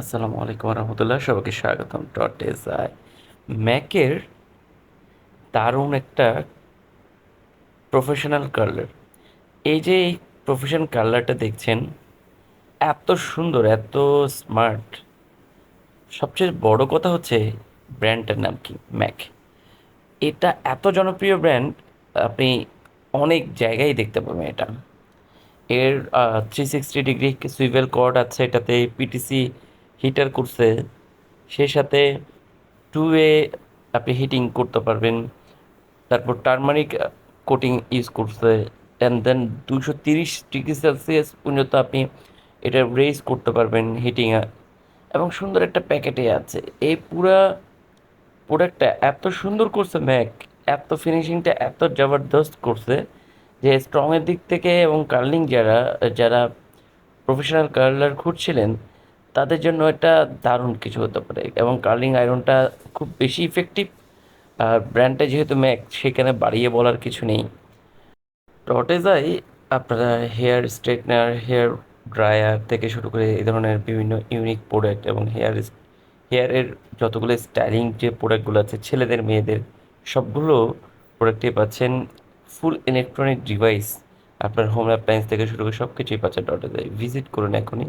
আসসালামু আলাইকুম রহমতুল্লাহ সবাইকে স্বাগতম ডট এস আই। ম্যাকের দারুণ একটা প্রফেশনাল কালার এই যে এই প্রফেশনাল কালারটা দেখছেন, এত সুন্দর, এত স্মার্ট সবচেয়ে বড় কথা হচ্ছে ব্র্যান্ডটার নাম কি? ম্যাক এটা এত জনপ্রিয় ব্র্যান্ড আপনি অনেক জায়গায় দেখতে পাবেন এটা। এর three sixty degree swivel cord আছে এটাতে পিটিসি হিটার করছে সেই সাথে টু ওয়ে আপনি হিটিং করতে পারবেন। তারপর টার্মারিক কোটিং ইউজ করছে। অ্যান্ড দেন দুশো তিরিশ ডিগ্রি সেলসিয়াস পর্যন্ত আপনি এটা রেজ করতে পারবেন হিটিংয়ে এবং সুন্দর একটা প্যাকেটে আছে। এই পুরা প্রোডাক্টটা এত সুন্দর করছে ম্যাক এত ফিনিশিংটা এত জবরদস্ত করছে যে স্ট্রংয়ের দিক থেকে এবং কার্লিং যারা যারা প্রফেশনাল কার্লার খুঁজছিলেন তাদের জন্য এটা দারুণ কিছু হতে পারে এবং কার্লিং আয়রনটা খুব বেশি ইফেক্টিভ আর ব্র্যান্ডটা যেহেতু ম্যাক, সেখানে বাড়িয়ে বলার কিছু নেই। টটেজাই আপনারা হেয়ার স্ট্রেটনার হেয়ার ড্রায়ার থেকে শুরু করে এই ধরনের বিভিন্ন ইউনিক প্রোডাক্ট এবং হেয়ার হেয়ারের যতগুলো স্টাইলিং যে প্রোডাক্টগুলো আছে, ছেলেদের, মেয়েদের, সবগুলো প্রোডাক্টই পাচ্ছেন ফুল ইলেকট্রনিক ডিভাইস আপনার হোম অ্যাপ্লায়েন্স থেকে শুরু করে সব কিছুই পাচ্ছেন ডটেজাই ভিজিট করুন এখনই।